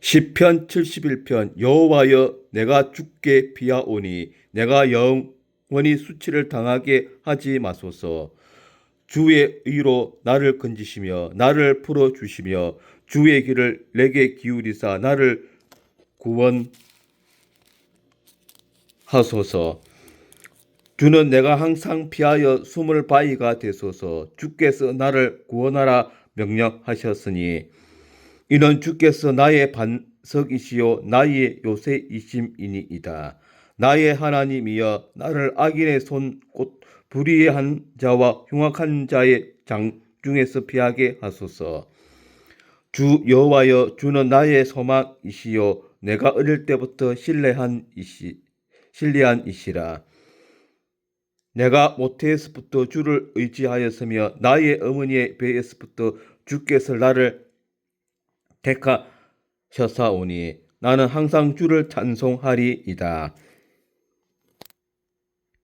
시편 71편 여호와여 내가 죽게 비하오니 내가 영원히 수치를 당하게 하지 마소서. 주의 의로 나를 건지시며 나를 풀어 주시며 주의 길을 내게 기울이사 나를 구원하소서. 주는 내가 항상 피하여 숨을 바위가 되소서. 주께서 나를 구원하라 명령하셨으니 이는 주께서 나의 반석이시요 나의 요새이심이니이다. 나의 하나님이여 나를 악인의 손 곧 불의한 자와 흉악한 자의 장 중에서 피하게 하소서. 주 여호와여 주는 나의 소망이시요 내가 어릴 때부터 신뢰한 이시 신뢰한 이시라. 내가 모태에서부터 주를 의지하였으며 나의 어머니의 배에서부터 주께서 나를 택하셨사오니 나는 항상 주를 찬송하리이다.